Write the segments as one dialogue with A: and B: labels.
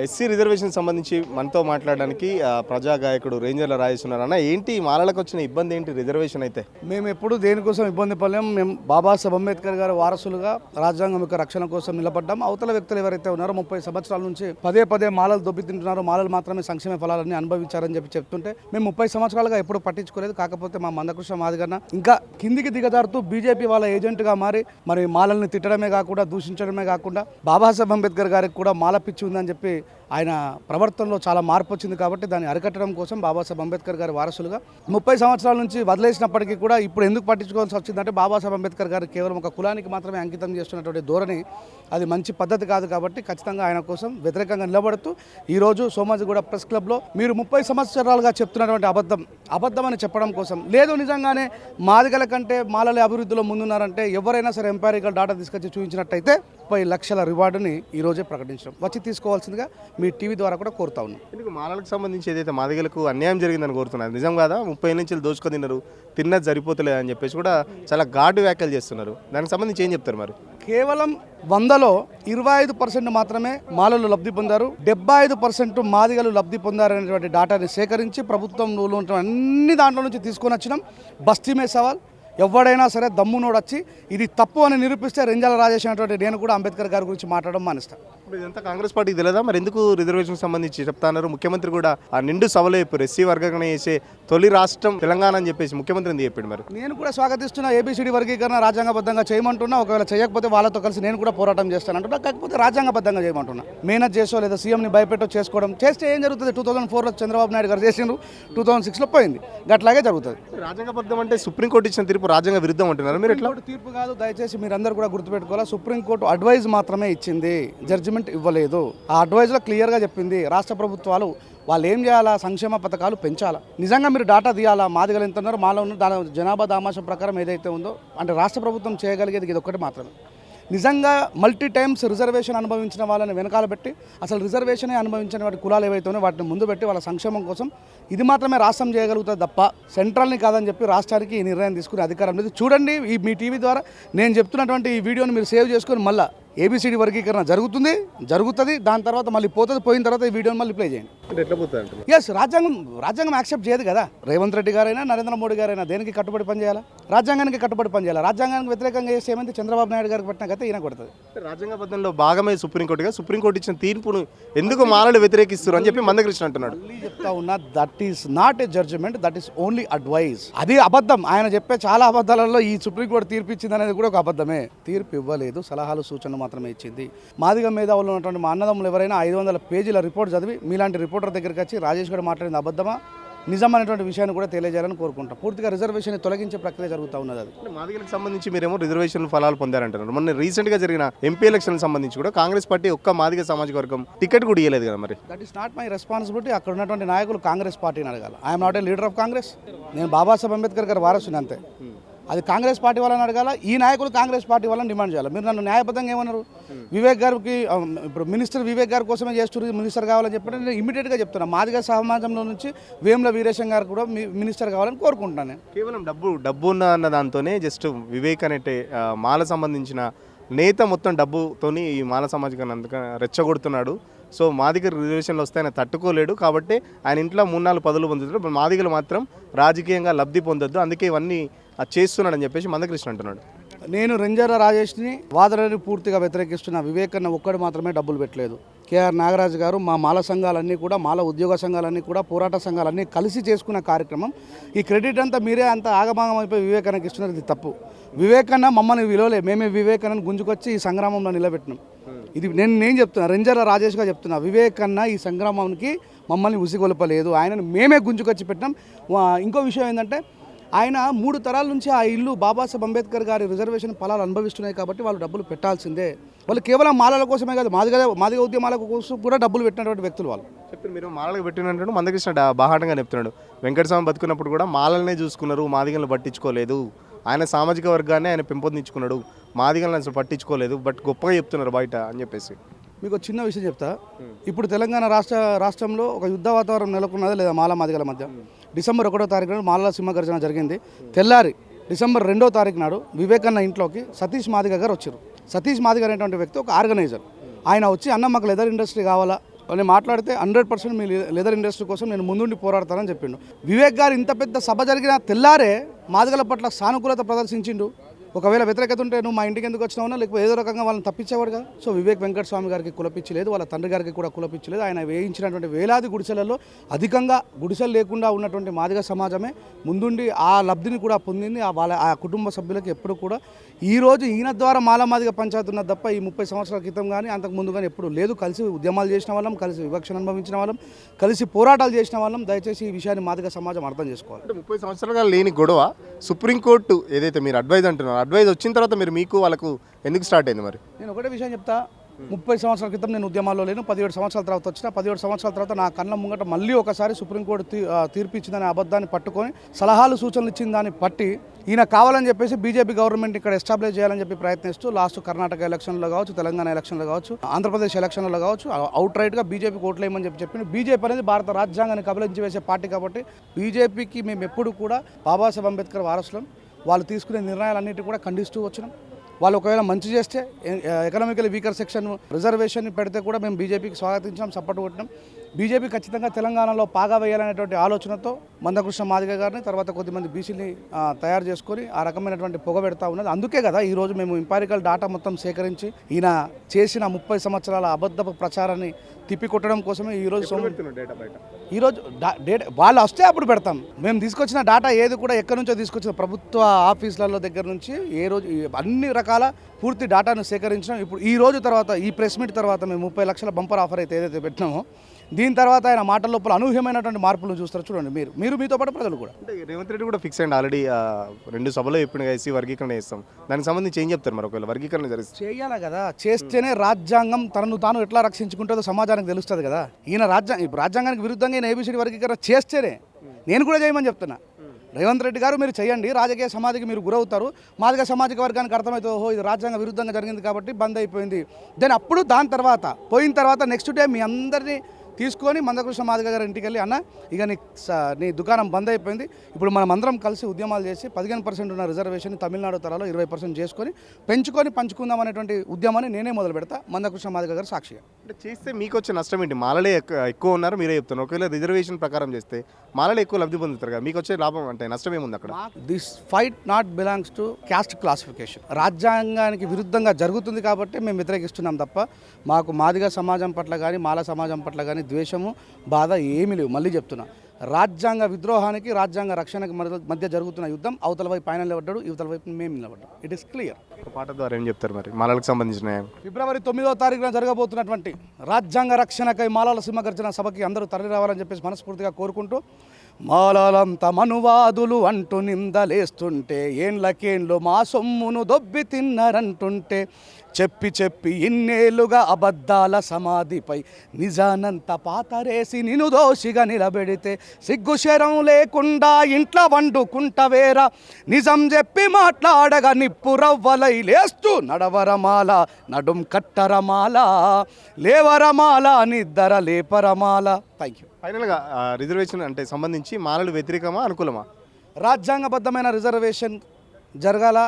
A: SC reservation సంబంధించి మనతో మాట్లాడడానికి ఆ, ప్రజా గాయకుడు రేంజర్ల రాజేస్తున్నారు అన్న ఏంటి మాలలకు వచ్చిన ఇబ్బంది ఏంటి రిజర్వేషన్ అయితే?
B: మేము ఎప్పుడు దేనికోసం ఇబ్బంది పడలేము మేము బాబాసాహెబ్ అంబేద్కర్ గారి వారసులుగా రాజ్యాంగం యొక్క రక్షణ కోసం నిలబడ్డాం. అవతల వ్యక్తులు ఎవరైతే ఉన్నారో ముప్పై సంవత్సరాల నుంచి పదే పదే మాలలు దొబ్బి తింటున్నారో మాలలు మాత్రమే సంక్షేమ ఫలాలన్నీ అనుభవించారని చెప్పి చెప్తుంటే మేము ముప్పై సంవత్సరాలుగా ఎప్పుడు పట్టించుకోలేదు. కాకపోతే మా మందకృష్ణ మాదిగన్న ఇంకా కిందికి దిగజారుతూ బీజేపీ వాళ్ళ ఏజెంట్గా మారి మరి మాలల్ని తిట్టడమే కాకుండా దూషించడమే కాకుండా బాబాసాహెబ్ అంబేద్కర్ గారికి కూడా మాల పిచ్చి ఉందని చెప్పి que ఆయన ప్రవర్తనలో చాలా మార్పు వచ్చింది కాబట్టి దాన్ని అరికట్టడం కోసం బాబాసాహెబ్ అంబేద్కర్ గారి వారసులుగా ముప్పై సంవత్సరాల నుంచి వదిలేసినప్పటికీ కూడా ఇప్పుడు ఎందుకు పట్టించుకోవాల్సి వచ్చిందంటే బాబాసాహెబ్ అంబేద్కర్ గారు కేవలం ఒక కులానికి మాత్రమే అంకితం చేస్తున్నటువంటి ధోరణి అది మంచి పద్ధతి కాదు కాబట్టి ఖచ్చితంగా ఆయన కోసం వ్యతిరేకంగా నిలబడుతూ ఈరోజు సోమాజిగూడ ప్రెస్ క్లబ్లో మీరు ముప్పై సంవత్సరాలుగా చెప్తున్నటువంటి అబద్ధం అబద్ధం అని చెప్పడం కోసం. లేదు నిజంగానే మాదిగల కంటే మాలల అభివృద్ధిలో ముందున్నారంటే ఎవరైనా సరే ఎంపైరికల్ డాటా తీసుకొచ్చి చూపించినట్టయితే ముప్పై లక్షల రివార్డుని ఈరోజే ప్రకటించడం. వచ్చి తీసుకోవాల్సిందిగా మీ టీవీ ద్వారా కూడా కోరుతా ఉన్నాం.
A: ఎందుకు మాలలకు సంబంధించి ఏదైతే మాదిగలకు అన్యాయం జరిగిందని కోరుతున్నారు? నిజం కాదా? ముప్పై నుంచి దోచుకొని తిన్నారు తిన్నది సరిపోతలేదు అని చెప్పేసి కూడా చాలా ఘాటు వ్యాఖ్యలు చేస్తున్నారు. దానికి సంబంధించి ఏం చెప్తారు మరి?
B: కేవలం వందలో ఇరవై ఐదు పర్సెంట్ మాత్రమే మాలలు లబ్ధి పొందారు. డెబ్బై ఐదు పర్సెంట్ మాదిగలు లబ్ధి పొందారనేటువంటి డాటాని సేకరించి ప్రభుత్వంలో ఉన్న అన్ని దాంట్లో నుంచి తీసుకొని వచ్చినాం. బస్తీమే సవాల్. ఎవడైనా సరే దమ్మునోడు వచ్చి ఇది తప్పు అని నిరూపిస్తే రెంజాల రాజేష్ అనేటువంటి నేను కూడా అంబేద్కర్ గారి గురించి మాట్లాడడం మానేస్తాను
A: ఇప్పుడు ఇదంతా కాంగ్రెస్ పార్టీకి తెలియదా మరి ఎందుకు రిజర్వేషన్ సంబంధించి చెప్తాన్నారు ముఖ్యమంత్రి కూడా ఆ నిండు సభలో చెప్పారు ఎస్సీ వర్గం చేసే తొలి రాష్ట్రం తెలంగాణ అని చెప్పేసి ముఖ్యమంత్రి చెప్పాడు మరి?
B: నేను కూడా స్వాగతిస్తున్న ఏబిసిడి వర్గీకరణ రాజ్యాంగబద్ధంగా చేయమంటున్నా. ఒకవేళ చేయకపోతే వాళ్ళతో కలిసి నేను కూడా పోరాటం చేస్తానంటున్నా కాకపోతే రాజ్యాంగబద్ధంగా చేయమంటున్నా. మేనేజ్ చేసో లేదా సీఎంని భయపెట్టో చేసుకోవడం చేస్తే ఏం జరుగుతుంది? టూ థౌసండ్ ఫోర్లో చంద్రబాబు నాయుడు గారు చేసిండ్రు. టూ థౌసండ్ సిక్స్లో పోయింది. గట్లాగే జరుగుతుంది.
A: రాజ్యాంగబద్ధం అంటే సుప్రీంకోర్టు ఇచ్చిన తీర్పు రాజ్యాంగ విరుద్ధం అంటున్నారు. మీరు ఎట్లా?
B: తీర్పు కాదు దయచేసి మీరందరూ కూడా గుర్తుపెట్టుకోవాలి సుప్రీంకోర్టు అడ్వైజ్ మాత్రమే ఇచ్చింది జడ్జిమెంట్ ఇవ్వలేదు. ఆ అడ్వైజ్లో క్లియర్గా చెప్పింది రాష్ట్ర ప్రభుత్వాలు వాళ్ళు ఏం చేయాలా సంక్షేమ పథకాలు పెంచాలా. నిజంగా మీరు డాటా తీయాలా? మాదిగలు ఎంత ఉన్నారో మాలో ఉన్న దాని జనాభా దామాషం ప్రకారం ఏదైతే ఉందో అంటే రాష్ట్ర ప్రభుత్వం చేయగలిగేది ఇది ఒక్కటి మాత్రమే. నిజంగా మల్టీ టైమ్స్ రిజర్వేషన్ అనుభవించిన వాళ్ళని వెనకాల పెట్టి అసలు రిజర్వేషనే అనుభవించిన వాటి కులాలు ఏవైతే ఉన్నాయో వాటిని ముందు పెట్టి వాళ్ళ సంక్షేమం కోసం ఇది మాత్రమే రాష్ట్రం చేయగలుగుతుంది తప్ప సెంట్రల్ని కాదని చెప్పి రాష్ట్రానికి ఈ నిర్ణయం తీసుకునే అధికారం లేదు. చూడండి ఈ మీ టీవీ ద్వారా నేను చెప్తున్నటువంటి ఈ వీడియోని మీరు సేవ్ చేసుకొని మళ్ళీ ఏబిసిడి వర్గీకరణ జరుగుతుంది జరుగుతుంది దాని తర్వాత మళ్ళీ పోతుంది పోయిన తర్వాత ఈ వీడియోని మళ్ళీ ప్లే చేయండి. ఎస్ రాజ్యాంగం రాజ్యాంగం యాక్సెప్ట్ చేయదు కదా. రేవంత్ రెడ్డి గారైనా నరేంద్ర మోడీ గారైనా దేనికి కట్టుబడి పనిచేయాలా? రాజ్యాంగానికి కట్టుబడి పనిచేయాలి? రాజ్యాంగానికి వ్యతిరేకంగా చేస్తే ఏమైంది? చంద్రబాబు నాయుడు గారికి పట్టిన గత ఈయన కొడుతుంది.
A: రాజ్యాంగబద్ధంలో భాగమే సుప్రీంకోర్టుగా సుప్రీంకోర్టు ఇచ్చిన తీర్పును ఎందుకు మాలలు వ్యతిరేకిస్తారు అని చెప్పి మందకృష్ణ అంటున్నాడు.
B: చెప్తా ఉన్నా that is not a judgement that is only advice అది అబద్ధం. ఆయన చెప్పే చాలా అబద్ధాలలో ఈ సుప్రీంకోర్టు తీర్పు ఇచ్చింది అనేది కూడా ఒక అబద్ధమే. తీర్పు ఇవ్వలేదు సలహాలు సూచనలు మాత్రమే ఇచ్చింది. మాదిగ మేధావులు ఉన్నటువంటి మా అన్నదమ్ములు ఎవరైనా ఐదు వందల పేజీల రిపోర్ట్ చదివి మీలాంటి రిపోర్టర్ దగ్గరికి వచ్చి రాజేష్ గారు మాట్లాడింది అబద్ధమా? నిజం అనేటువంటి విషయాన్ని కూడా తెలియజేయాలని కోరుకుంటాం. పూర్తిగా రిజర్వేషన్ తొలగించే ప్రక్రియ జరుగుతూ ఉన్నది అది.
A: మాదిగలకు సంబంధించి మీరేమో రిజర్వేషన్ ఫలాలు పొందారంటున్నారు. మొన్న రీసెంట్గా జరిగిన ఎంపీ ఎలక్షన్ సంబంధించి కూడా కాంగ్రెస్ పార్టీ ఒక్క మాదిగ సామాజిక వర్గం టికెట్ కూడా ఇవ్వలేదు కదా మరి?
B: That is not my responsibility అక్కడ ఉన్నటువంటి నాయకులు కాంగ్రెస్ పార్టీని అడగాలి. I'm not a leader of Congress నేను బాబాసాహెబ్ అంబేద్కర్ గారు వారసుని అంతే. అది కాంగ్రెస్ పార్టీ వాళ్ళని అడగాల? ఈ నాయకులు కాంగ్రెస్ పార్టీ వాళ్ళని డిమాండ్ చేయాలి? మీరు నన్ను న్యాయబద్ధంగా ఏమన్నారు? వివేక్ గారికి ఇప్పుడు మినిస్టర్ వివేక్ గారి కోసమే చేస్తున్నారు మినిస్టర్ కావాలని చెప్పి నేను ఇమీడియట్గా చెప్తున్నా. మాదిగా సమాజంలో నుంచి వేముల వీరేశం గారు కూడా మీ- మినిస్టర్ కావాలని కోరుకుంటున్నాను నేను.
A: కేవలం డబ్బు డబ్బు ఉన్న అన్న దాంతోనే జస్ట్ వివేక్ అనేటి మాల సంబంధించిన నేత మొత్తం డబ్బుతోని ఈ మాల సమాజికాన్ని అందుక రెచ్చగొడుతున్నాడు. సో మాదిగ రిజర్వేషన్లు వస్తే ఆయన తట్టుకోలేడు కాబట్టి ఆయన ఇంట్లో మూడు నాలుగు పదవులు పొందుతాడు. మాదిగలు మాత్రం రాజకీయంగా లబ్ధి పొందొద్దు. అందుకే ఇవన్నీ ఆ, చేస్తున్నాడని చెప్పేసి మందకృష్ణ అంటున్నాడు.
B: నేను రెంజర రాజేష్ని వాదనని పూర్తిగా వ్యతిరేకిస్తున్న వివేకన్న ఒక్కడు మాత్రమే డబ్బులు పెట్టలేదు. కేఆర్ నాగరాజు గారు మా మాల సంఘాలన్నీ కూడా మాల ఉద్యోగ సంఘాలన్నీ కూడా పోరాట సంఘాలన్నీ కలిసి చేసుకున్న కార్యక్రమం. ఈ క్రెడిట్ అంతా మీరే అంత ఆగమాగం అయిపోయి వివేకన్నకి ఇస్తున్నారు ఇది తప్పు. వివేకన్న మమ్మల్ని విలువలే. మేమే వివేకన్నను గుంజుకొచ్చి ఈ సంగ్రామంలో నిలబెట్టినాం. ఇది నేను నేను చెప్తున్నా రెంజర రాజేష్గా చెప్తున్నా వివేకన్న ఈ సంగ్రామానికి మమ్మల్ని ఉసిగొలపలేదు. ఆయనను మేమే గుంజుకొచ్చి పెట్టినాం. ఇంకో విషయం ఏంటంటే ఆయన మూడు తరాల నుంచి ఆ ఇల్లు బాబాసాహెబ్ అంబేద్కర్ గారి రిజర్వేషన్ ఫలాలు అనుభవిస్తున్నాయి కాబట్టి వాళ్ళు డబ్బులు పెట్టాల్సిందే. వాళ్ళు కేవలం మాలల కోసమే కాదు మాదిగ మాదిగ ఉద్యమాల కోసం కూడా డబ్బులు పెట్టినటువంటి వ్యక్తులు వాళ్ళు.
A: చెప్పారు మీరు మాలలకు పెట్టినట్టు మందకృష్ణ బాహాటంగా చెప్తున్నాడు. వెంకటస్వామి బతుకున్నప్పుడు కూడా మాలలనే చూసుకున్నారు మాదిగలను పట్టించుకోలేదు. ఆయన సామాజిక వర్గాన్ని ఆయన పెంపొందించుకున్నాడు. మాదిగలను అసలు పట్టించుకోలేదు. బట్ గొప్పగా చెప్తున్నారు బయట అని చెప్పేసి.
B: మీకు చిన్న విషయం చెప్తా. ఇప్పుడు తెలంగాణ రాష్ట్ర రాష్ట్రంలో ఒక యుద్ధ వాతావరణం నెలకొన్నది లేదా మాల మాదిగల మధ్య? డిసెంబర్ ఒకటో తారీఖు నాడు మాలల సింహగర్జన జరిగింది. తెల్లారి డిసెంబర్ రెండో తారీఖు నాడు వివేకన్న ఇంట్లోకి సతీష్ మాదిగ గారు వచ్చారు సతీష్ మాదిగ అనేటువంటి వ్యక్తి ఒక ఆర్గనైజర్. ఆయన వచ్చి అన్న మాకు లెదర్ ఇండస్ట్రీ కావాలా? అని మాట్లాడితే హండ్రెడ్ పర్సెంట్ మీ లెదర్ ఇండస్ట్రీ కోసం నేను ముందుండి పోరాడతానని చెప్పిండు. వివేక్ గారు ఇంత పెద్ద సభ జరిగిన తెల్లారే మాదిగల పట్ల సానుకూలత ప్రదర్శించిండు. ఒకవేళ వ్యతిరేకత ఉంటే నువ్వు మా ఇంటికి ఎందుకు వచ్చినావునా? లేకపోతే ఏదో రకంగా వాళ్ళని తప్పించేవాడు కదా సో వివేక్ వెంకట స్వామి గారికి కులపించలేదు వాళ్ళ తండ్రి గారికి కూడా కులపించలేదు ఆయన వేయించినటువంటి వేలాది గుడిసెలలో అధికంగా గుడిసెలు లేకుండా ఉన్నటువంటి మాదిగ సమాజమే ముందుండి ఆ లబ్ధిని కూడా పొందింది. ఆ వాళ్ళ ఆ కుటుంబ సభ్యులకు ఎప్పుడు కూడా ఈ రోజు ఈయన ద్వారా మాలమాదిగ పంచాయతీ ఉన్నది తప్ప ఈ ముప్పై సంవత్సరాల క్రితం కానీ అంతకు ముందు కానీ ఎప్పుడు లేదు. కలిసి ఉద్యమాలు చేసిన వాళ్ళం కలిసి వివక్షను అనుభవించిన వాళ్ళం కలిసి పోరాటాలు చేసిన వాళ్ళం. దయచేసి ఈ విషయాన్ని మాదిగ సమాజం అర్థం చేసుకోవాలి.
A: ముప్పై సంవత్సరాలుగా లేని గొడవ సుప్రీంకోర్టు ఏదైతే మీరు అడ్వైజ్ అంటున్నారు అడ్వైజ్ వచ్చిన తర్వాత మీరు మీకు వాళ్ళకు ఎందుకు స్టార్ట్ అయింది మరి?
B: నేను ఒకటే విషయం చెప్తా. ముప్పై సంవత్సరాల క్రితం నేను ఉద్యమాల్లో లేను. పదిహేడు సంవత్సరాల తర్వాత వచ్చిన పదిహేడు సంవత్సరాల తర్వాత నా కళ్ళ ముంగట మళ్ళీ ఒకసారి సుప్రీంకోర్టు తీర్పు ఇచ్చిందనే అబద్ధాన్ని పట్టుకొని సలహాలు సూచనలు ఇచ్చిన దాన్ని పట్టి ఈయన కావాలని చెప్పేసి బీజేపీ గవర్నమెంట్ ఇక్కడ ఎస్టాబ్లిష్ చేయాలని చెప్పి ప్రయత్నిస్తూ లాస్ట్ కర్ణాటక ఎలక్షన్లో కావచ్చు తెలంగాణ ఎలక్షన్లో కావచ్చు ఆంధ్రప్రదేశ్ ఎలక్షన్లో కావచ్చు అవుట్ రైట్గా బీజేపీ ఓట్లేయమని చెప్పి చెప్పిన. బీజేపీ అనేది భారత రాజ్యాంగాన్ని కబలించి వేసే పార్టీ కాబట్టి బీజేపీకి మేము ఎప్పుడు కూడా బాబాసాహెబ్ అంబేద్కర్ వారసులం. వాళ్ళు తీసుకునే నిర్ణయాలన్నిటి కూడా ఖండిస్తూ వచ్చినాం. వాళ్ళు ఒకవేళ మంచి చేస్తే ఎకనామికల్ వీకర్ సెక్షన్ రిజర్వేషన్ పెడితే కూడా మేము బీజేపీకి స్వాగతించాం సపోర్ట్ కొట్టినాం. బీజేపీ ఖచ్చితంగా తెలంగాణలో పాగా వేయాలనేటువంటి ఆలోచనతో మందకృష్ణ మాదిగ గారిని తర్వాత కొద్దిమంది బీసీని తయారు చేసుకొని ఆ రకమైనటువంటి పొగ పెడతా ఉన్నది. అందుకే కదా ఈ రోజు మేము ఇంపారికల్ డాటా మొత్తం సేకరించి ఈయన చేసిన ముప్పై సంవత్సరాల అబద్ధపు ప్రచారాన్ని తిప్పికొట్టడం కోసమే ఈరోజు డా- డేటా వాళ్ళు వస్తే అప్పుడు పెడతాం. మేము తీసుకొచ్చిన డేటా ఏది కూడా ఎక్కడి నుంచో తీసుకొచ్చిన ప్రభుత్వ ఆఫీసులలో దగ్గర నుంచి ఏ రోజు అన్ని రకాల పూర్తి డేటాను సేకరించడం ఇప్పుడు ఈ రోజు తర్వాత ఈ ప్రెస్ మీట్ తర్వాత మేము ముప్పై లక్షల బంపర్ ఆఫర్ అయితే ఏదైతే పెట్టినామో దీని తర్వాత ఆయన మాటల లోపల అనూహ్యమైనటువంటి మార్పులు చూస్తారు చూడండి మీరు. మీరు మీతో పాటు ప్రజలు కూడా.
A: అంటే రేవంత్ రెడ్డి కూడా ఫిక్స్ అయ్యండి ఆల్రెడీ రెండు సభలో ఇప్పుడు ఎస్సీ వర్గీకరణ చేస్తాం. దానికి సంబంధించి ఏం చెప్తారు మరి ఒకవేళ వర్గీకరణ జరిగిస్తే
B: చేయాలి కదా? చేస్తేనే రాజ్యాంగం తనను తాను ఎట్లా రక్షించుకుంటుందో సమాజానికి తెలుస్తుంది కదా. ఈయన రాజ్యాంగం ఇప్పుడు రాజ్యాంగానికి విరుద్ధంగా ఈయన ఏబిసిడి వర్గీకరణ చేస్తేనే నేను కూడా చేయమని చెప్తున్నా. రేవంత్ రెడ్డి గారు మీరు చేయండి రాజకీయ సమాధికి మీరు గురవుతారు. మాదిగ సామాజిక వర్గానికి అర్థమైతే ఓహో ఇది రాజ్యాంగ విరుద్ధంగా జరిగింది కాబట్టి బంద్ అయిపోయింది. దెన్ అప్పుడు దాని తర్వాత పోయిన తర్వాత నెక్స్ట్ డే మీ అందరినీ తీసుకొని మందకృష్ణ మాదిగ గారి ఇంటికి వెళ్ళి అన్న ఇక నీ నీ దుకాణం బంద్ అయిపోయింది. ఇప్పుడు మనం అందరం కలిసి ఉద్యమాలు చేసి పదిహేను పర్సెంట్ ఉన్న రిజర్వేషన్ తమిళనాడు తరాలో ఇరవై పర్సెంట్ చేసుకొని పెంచుకొని పంచుకుందాం అనేటువంటి ఉద్యమాన్ని నేనే మొదలు పెడతా. మందకృష్ణ మాదిగ గారు సాక్షిగా.
A: అంటే చేస్తే మీకు వచ్చే నష్టం ఏంటి? మాలలే ఎక్కు- ఎక్కువ ఉన్నారు మీరే చెప్తున్నారు. ఒకవేళ రిజర్వేషన్ ప్రకారం చేస్తే మాలలే ఎక్కువ లబ్ధి పొందుతారు కదా మీకు వచ్చే లాభం అంటే నష్టం ఏముంది అక్కడ?
B: This fight not belongs to caste classification. రాజ్యాంగానికి విరుద్ధంగా జరుగుతుంది కాబట్టి మేము వ్యతిరేకిస్తున్నాం తప్ప మాకు మాదిగ సమాజం పట్ల కానీ మాల సమాజం పట్ల కానీ ద్వేషము బాధ ఏమీ లేవు. మళ్ళీ చెప్తున్నా. రాజ్యాంగ విద్రోహానికి రాజ్యాంగ రక్షణకి మధ్య- మధ్య జరుగుతున్న యుద్ధం అవతల వైపు ఆయన నిలబడ్డాడు యువతల వైపు మేము నిలబడ్డాం. ఇట్ ఇస్ క్లియర్
A: ఒక పాట ద్వారా ఏం చెప్తారు మరి? మాలలకు సంబంధించిన
B: ఫిబ్రవరి తొమ్మిదో తారీఖున జరగబోతున్నటువంటి రాజ్యాంగ రక్షణకై మాలాల సింహగర్జన సభకి అందరూ తరలి రావాలని చెప్పేసి మనస్ఫూర్తిగా కోరుకుంటూ మాలాలంత మనువాదులు అంటూ నిందలేస్తుంటే ఏండ్లకేండ్లు మా సొమ్మును దొబ్బి తిన్నారంటుంటే చెప్పి చెప్పి ఇన్నేళ్ళుగా అబద్ధాల సమాధిపై నిజానంత పాతరేసి నిను దోషిగా నిలబెడితే సిగ్గుశరం లేకుండా ఇంట్లో వండుకుంటవేరా నిజం చెప్పి మాట్లాడగా నిప్పు రవ్వలై లేస్తూ నడవరమాల నడుం కట్టరమాల లేవరమాల నిద్దర లేపరమాల. థ్యాంక్ యూ
A: ఫైనల్గా రిజర్వేషన్ అంటే సంబంధించి మాలలు వ్యతిరేకమా అనుకూలమా?
B: రాజ్యాంగబద్ధమైన రిజర్వేషన్ జరగాల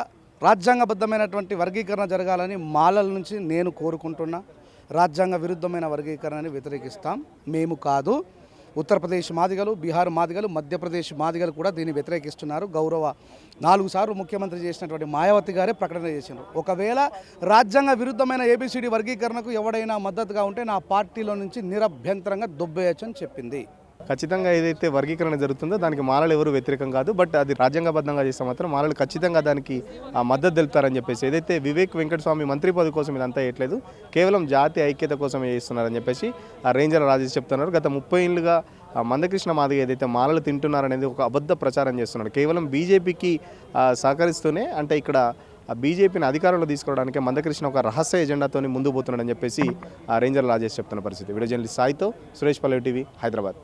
B: రాజ్యాంగబద్ధమైనటువంటి వర్గీకరణ జరగాలని మాలల నుంచి నేను కోరుకుంటున్నా. రాజ్యాంగ విరుద్ధమైన వర్గీకరణని వ్యతిరేకిస్తాం. మేము కాదు. ఉత్తరప్రదేశ్ మాదిగలు బీహార్ మాదిగలు మధ్యప్రదేశ్ మాదిగలు కూడా దీన్ని వ్యతిరేకిస్తున్నారు. గౌరవ నాలుగు సార్లు ముఖ్యమంత్రి చేసినటువంటి మాయావతి గారే ప్రకటన చేసినారు ఒకవేళ రాజ్యాంగ విరుద్ధమైన ఏబిసిడి వర్గీకరణకు ఎవడైనా మద్దతుగా ఉంటే నా పార్టీలో నుంచి నిరభ్యంతరంగా దొబ్బేయచ్చు అని చెప్పింది.
A: ఖచ్చితంగా ఏదైతే వర్గీకరణ జరుగుతుందో దానికి మాలలు ఎవరు వ్యతిరేకం కాదు బట్ అది రాజ్యాంగబద్ధంగా చేస్తే మాత్రం మాలలు ఖచ్చితంగా దానికి మద్దతు తెలుపుతారని చెప్పేసి ఏదైతే వివేక్ వెంకటస్వామి మంత్రి పదవి కోసం ఇదంతా చేయట్లేదు కేవలం జాతి ఐక్యత కోసమే చేస్తున్నారని చెప్పేసి ఆ రేంజర్ రాజేష్ చెప్తున్నారు. గత ముప్పై ఏళ్ళుగా మందకృష్ణ మాదిగ ఏదైతే మాలలు తింటున్నారనేది ఒక అబద్ధ ప్రచారం చేస్తున్నాడు. కేవలం బీజేపీకి సహకరిస్తూనే అంటే ఇక్కడ ఆ బీజేపీని అధికారంలో తీసుకోవడానికి మందకృష్ణ ఒక రహస్య ఎజెండాతో ముందు పోతున్నాడని చెప్పేసి ఆ రేంజర్ రాజేష్ చెప్తున్న పరిస్థితి. వీడియో జర్నలిస్ట్ సాయితో సురేష్ పల్లవి టీవీ హైదరాబాద్.